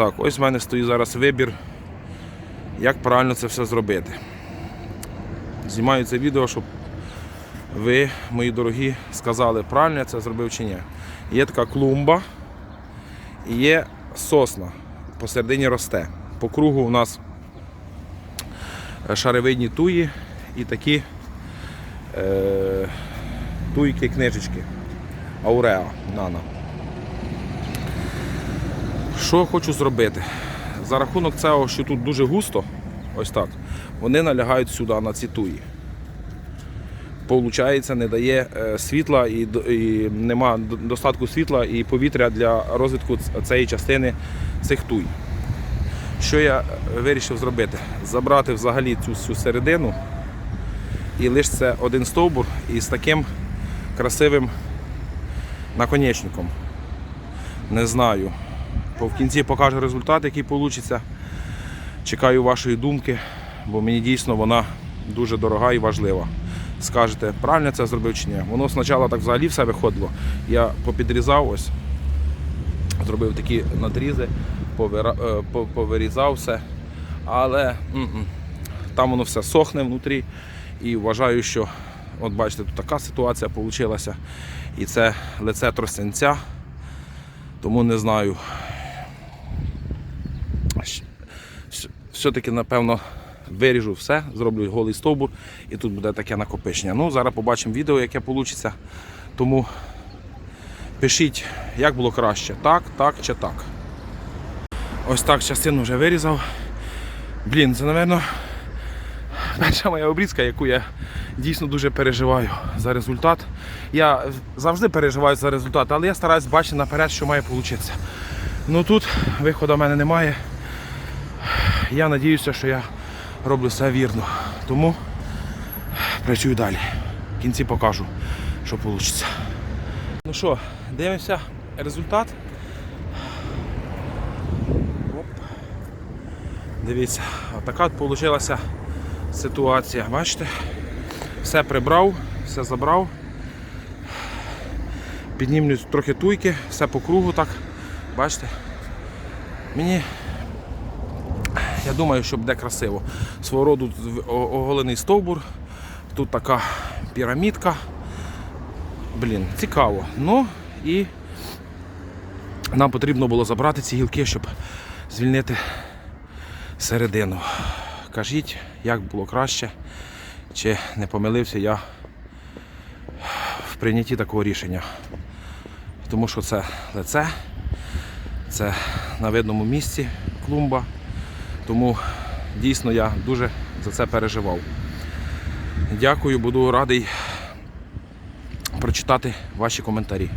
Так, ось в мене стоїть зараз вибір, як правильно це все зробити. Знімаю це відео, щоб ви, мої дорогі, сказали, правильно я це зробив чи ні. Є така клумба і є сосна. Посередині росте. По кругу у нас шаровидні туї і такі е, туйки книжечки. Ауреа Нана. Що хочу зробити? За рахунок цього, що тут дуже густо, ось так, вони налягають сюди на ці туї. Получається, не дає е, світла і, і нема достатку світла і повітря для розвитку цієї частини цих туй. Що я е, вирішив зробити? Забрати взагалі цю всю середину і лише це один стовбур із таким красивим наконечником. Не знаю. Бо в кінці покажу результат, який вийде. Чекаю вашої думки, бо мені дійсно вона дуже дорога і важлива. Скажете, правильно це зробив чи ні? Воно спочатку так взагалі все виходило. Я попідрізав ось, зробив такі надрізи, е, по- повирізав все. Але м-м, там воно все сохне внутрі. І вважаю, що от бачите, тут така ситуація вийшла. І це лице тростянця. Тому не знаю. Все-таки, напевно, виріжу все, зроблю голий стовбур і тут буде таке накопичення. Ну, зараз побачимо відео, яке вийде. Тому пишіть, як було краще, так, так чи так. Ось так частину вже вирізав. Блін, це, напевно, перша моя обрізка, яку я дійсно дуже переживаю за результат. Я завжди переживаю за результат, але я стараюсь бачити наперед, що має вийти. Ну тут виходу в мене немає. Я сподіваюся, що я роблю все вірно. Тому працюю далі. В кінці покажу, що вийде. Ну що, дивимося результат. Оп. Дивіться, така от вийшла ситуація. Бачите? Все прибрав, все забрав. Піднімлю трохи туйки, все по кругу так. Бачите? Мені я думаю, що буде красиво. Свого роду оголений стовбур, тут така пірамідка. Блін, цікаво. Ну і нам потрібно було забрати ці гілки, щоб звільнити середину. Кажіть, як було краще, чи не помилився я в прийнятті такого рішення. Тому що це лице, це на видному місці клумба. Тому дійсно я дуже за це переживав. Дякую, буду радий прочитати ваші коментарі.